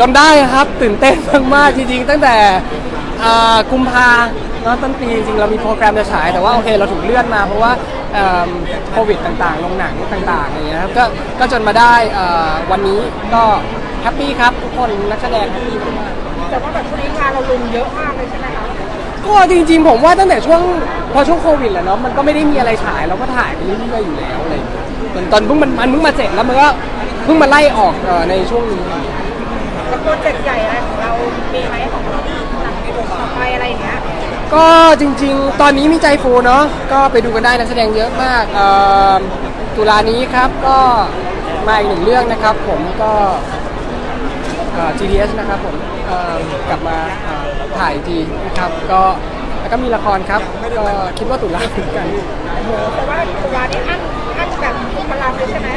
จนได้ครับตื่นเต้นมากๆจริงๆ ตั้งแต่อ่ากุมภาเนอะต้นปีจริงๆเรามีโปรแกรมจะฉายแต่ว่าโอเคเราถูกเลื่อนมาเพราะว่าเอิ่มโควิดต่างๆลงหนังต่างๆอะไรอย่างเงี้ยครับก็ก็จนมาได้เอ่อวันนี้ก็แฮปปี้ครับทุกคนนักแสดงแฮปปี้มากแต่ว่าแบบช่วงนี้งานเราลุมเยอะมากเลยใช่ไหมคะๆก็จริงๆผมว่าตั้งแต่ช่วงพอช่วงโควิดแหละเนาะมันก็ไม่ได้มีอะไรฉายเราก็ถ่ายไปเรื่อยๆอยู่แล้วอะไรอย่างเงี้ยเหมือนตอนเพิ่งมันมันเพิ่งมาเสร็จแล้วมันก็เพิ่งมาไล่ออกเอ่อในช่วงนี้ แล้วโปรเจกต์ใหญ่อะไรของเรา มีไหมของเราหนังต่อไปอะไรอย่างเงี้ยก็จริงๆ ตอนนี้มีใจฟูเนาะก็ไปดูกันได้นักแสดงเยอะมากเอ่อตุลานี้ครับก็มาอีกหนึ่งเรื่องนะครับ ผมก็เอ่อ GTS นะครับผมเอ่อกลับมาเอ่อถ่ายอีกทีนะครับก็แล้วก็มีละครครับก็คิดว่าตุลาเหมือนกันโอ้โหแต่ว่าตัวนี้อั้น อั้นแบบพลังเลยใช่ไหม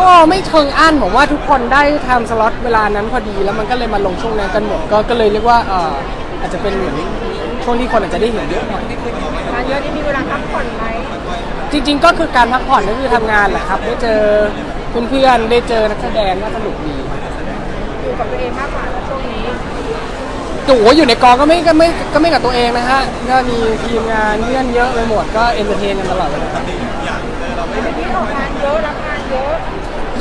ก็ไม่เชิงอั้นผมว่าทุกคนได้ไทม์สล็อตเวลานั้นพอดีแล้วมันก็เลยมาลงช่วงนั้นกันหมดก็ก็เลยเรียกว่าเอ่ออาจจะเป็นเหมือนช่วงที่คนอาจจะได้เห็นเยอะหน่อยงานเยอะนี่มีเวลาพักผ่อนไหมจริง ๆ ก็คือการพักผ่อนก็คือทำงานแหละครับ ได้เจอเพื่อนๆได้เจอนักแสดงก็สนุกดี อยู่กับตัวเองมากกว่าแล้วช่วงนี้โอ้โหอยู่ในกองก็ไม่ก็ไม่ก็ไม่กับตัวเองนะฮะก็มีทีมงานเพื่อนเยอะไปหมดก็เอนเตอร์เทนกันตลอดเลยครับ ที่ออกงานเยอะรับงานเยอะ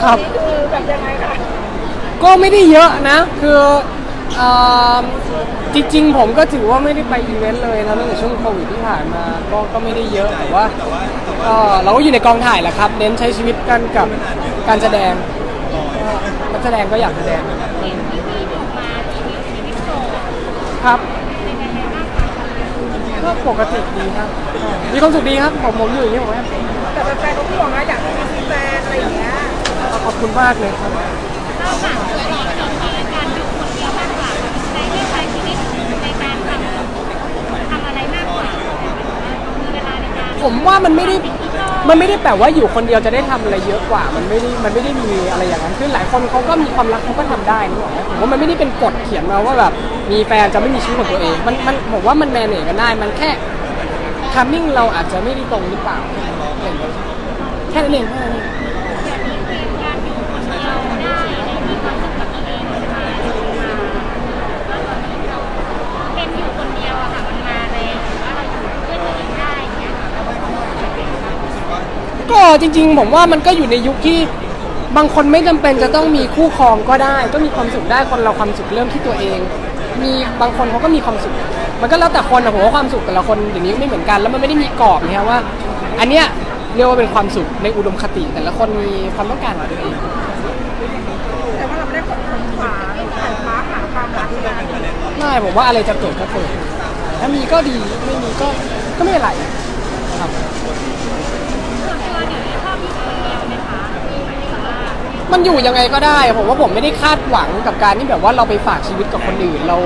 ครับ คือแบบยังไงคะก็ไม่ได้เยอะนะ คือเอ่อจริง ๆ ผมก็ถือว่าไม่ได้ไปอีเวนต์เลยนะตั้งแต่ช่วงโควิดที่ผ่านมาก็ก็ไม่ได้เยอะแต่ว่าก็เราก็อยู่ในกองถ่ายแหละครับ เน้นใช้ชีวิตกันกับการแสดงก็นักแสดงก็อยากแสดงครับก็ปกติดีครับ มีความสุขดีครับผมผมอยู่อย่างนี้ผมแฮปปี้ แต่แฟนๆเขาห่วงนะอยากให้มีแฟนอะไรอย่างเงี้ย ขอบคุณมากเลยครับเราฝากตัวเองกับรายการอยู่คนเดียวมากกว่าในที่ใช้ชีวิตในการทำทำอะไรมากกว่ามีเวลาในการผมว่ามันไม่ได้มันไม่ได้แปลว่าอยู่คนเดียวจะได้ทำอะไรเยอะกว่า มันไม่ได้มันไม่ได้มีอะไรอย่างนั้นคือหลายคนเขาก็มีความรักเขาก็ทำได้นึกออกไหมผมว่ามันไม่ได้เป็นกฎเขียนมาว่าแบบมีแฟนจะไม่มีชีวิตของตัวเอง มันมันผมว่ามันแมเนจกันได้ มันแค่ทัมมิ่งเราอาจจะไม่ได้ตรงหรือเปล่าแค่นั้นเองแค่นั้นเอง การอยู่คนเดียวได้ในมีความสุขกับตัวเองมาเป็นอยู่คนเดียวอะค่ะมันมาแรงหรือว่าเราอยู่ด้วยตัวเองได้อย่างเงี้ย ก็ จริง ๆ ผมว่ามันก็อยู่ในยุคที่บางคนไม่จำเป็นจะต้องมีคู่ครองก็ได้ ก็มีความสุขได้คนเราความสุขเริ่มที่ตัวเอง มีบางคนเขาก็มีความสุข มันก็แล้วแต่คนนะผมว่าความสุขแต่ละคนอย่างนี้ไม่เหมือนกัน แล้วมันไม่ได้มีกรอบนะครับว่า อันเนี้ยเรียกว่าเป็นความสุขในอุดมคติ แต่ละคนมีความต้องการของตัวเองแต่ว่าเราไม่ได้คนขวาหันฟ้าหาความรักเลยไม่ผมว่าอะไรจะเกิดก็เกิดถ้ามีก็ดีไม่มีก็ก็ไม่เป็นไรครับ ส่วนตัวเดี๋ยวนี้ชอบอยู่คนเดียวไหมคะหมายถึงว่า มันอยู่ยังไงก็ได้ผมว่าผมไม่ได้คาดหวังกับการที่แบบว่าเราไปฝากชีวิตกับคนอื่นเรา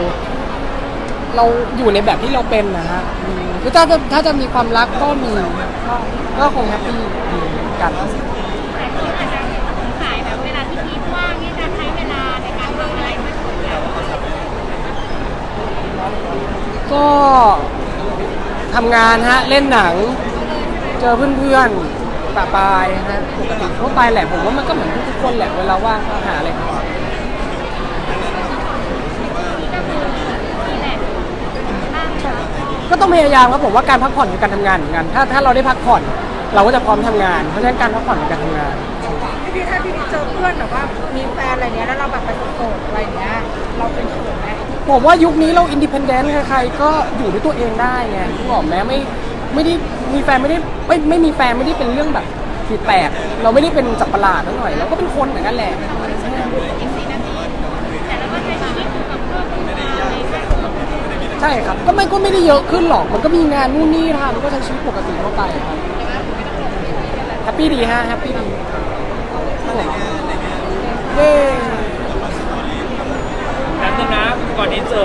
เราอยู่ในแบบที่เราเป็นนะฮะอืมคือถ้าจะถ้าจะมีความรักก็มีก็ก็คงแฮปปี้ดีกัน หลายคนอาจจะสงสัยแบบเวลาที่พีทว่างนี่จะใช้เวลาในการทำอะไรมากกว่ากันก็ทำงานฮะ เล่นหนัง เจอเพื่อนๆ ปะปายฮะปกติทั่วไปแหละผมว่ามันก็เหมือนทุกๆคนแหละเวลาว่างก็หาอะไรทำก็คือนี่แหละบ้างค่ะก็ต้องพยายามครับผมว่าการพักผ่อนคือการทำงานเหมือนกัน ถ้าถ้าเราได้พักผ่อนเราก็จะพร้อมทำงาน เพราะฉะนั้นการพักผ่อนคือการทำงาน พี่พี่ถ้าพี่พี่เจอเพื่อนแบบว่ามีแฟนอะไรเนี้ยแล้วเราแบบไปโสดๆอะไรเนี้ยเราเป็นเขินไหมผมว่ายุคนี้เราอินดิเพนเดนต์ใครๆก็อยู่ด้วยตัวเองได้ไงที่บอกแม้ไม่ไม่ได้ มีแฟนไม่ได้ไม่ไม่มีแฟนไม่ได้เป็นเรื่องแบบผิดแปลก เราไม่ได้เป็นจักรพรรดินั่นหน่อย เราก็เป็นคนเหมือนกันแหละ ใช่ครับ ก็ไม่ก็ไม่ได้เยอะขึ้นหรอก มันก็มีงานนู่นนี่ทำมันก็ใช้ชีวิตปกติเข้าไปแฮปปี้ดีฮะแฮปปี้ดีเย้ แป๊บนึงนะก่อนที่เสิ